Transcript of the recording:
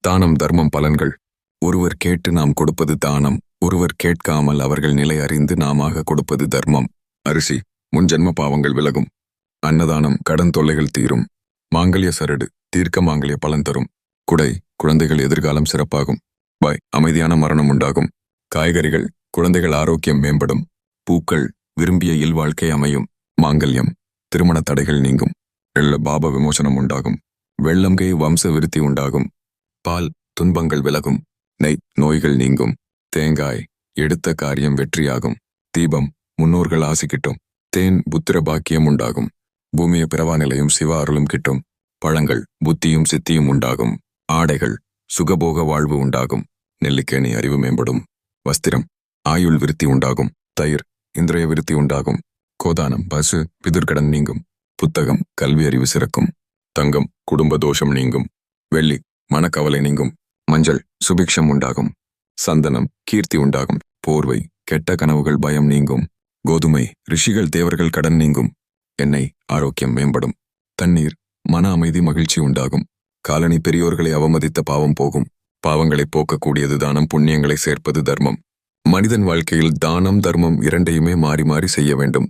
தானம் தர்மம் பலன்கள். ஒருவர் கேட்டு நாம் கொடுப்பது தானம் ஒருவர் கேட்காமல் அவர்கள் நிலை அறிந்து நாமாக கொடுப்பது தர்மம். அரிசி முன்ஜென்ம பாவங்கள் விலகும். அன்னதானம் கடன் தொல்லைகள் தீரும். மாங்கல்ய சரடு தீர்க்க மாங்கல்ய பலன் தரும். குடை குழந்தைகள் எதிர்காலம் சிறப்பாகும். பாய் அமைதியான மரணம் உண்டாகும். காய்கறிகள் குழந்தைகள் ஆரோக்கியம் மேம்படும். பூக்கள் விரும்பிய இல்வாழ்க்கை அமையும். மாங்கல்யம் திருமண தடைகள் நீங்கும். வெள்ள பாப விமோசனம் உண்டாகும். வெள்ளம்கை வம்ச விருத்தி உண்டாகும். பால் துன்பங்கள் விலகும். நெய் நோய்கள் நீங்கும். தேங்காய் எடுத்த காரியம் வெற்றியாகும். தீபம் முன்னோர்கள் ஆசி கிட்டும். தேன் புத்திர பாக்கியம் உண்டாகும். பூமிய பிறவாநிலையும் சிவ அருளும் கிட்டும். பழங்கள் புத்தியும் சித்தியும் உண்டாகும். ஆடைகள் சுகபோக வாழ்வு உண்டாகும். நெல்லிக்கேணி அறிவு மேம்படும். வஸ்திரம் ஆயுள் விருத்தி உண்டாகும். தயிர் இந்திரிய விருத்தி உண்டாகும். கோதானம் பசு பிதிர்கடன் நீங்கும். புத்தகம் கல்வி அறிவு சிறக்கும். தங்கம் குடும்ப தோஷம் நீங்கும். வெள்ளி மனக்கவலை நீங்கும். மஞ்சள் சுபிக்ஷம் உண்டாகும். சந்தனம் கீர்த்தி உண்டாகும். போர்வை கெட்ட கனவுகள் பயம் நீங்கும். கோதுமை ரிஷிகள் தேவர்கள் கடன் நீங்கும். எண்ணெய் ஆரோக்கியம் மேம்படும். தண்ணீர் மன அமைதி மகிழ்ச்சி உண்டாகும். காலனி பெரியோர்களை அவமதித்த பாவம் போகும். பாவங்களை போக்கக்கூடியது தானம் புண்ணியங்களை சேர்ப்பது தர்மம். மனிதன் வாழ்க்கையில் தானம் தர்மம் இரண்டையுமே மாறி மாறி செய்ய வேண்டும்.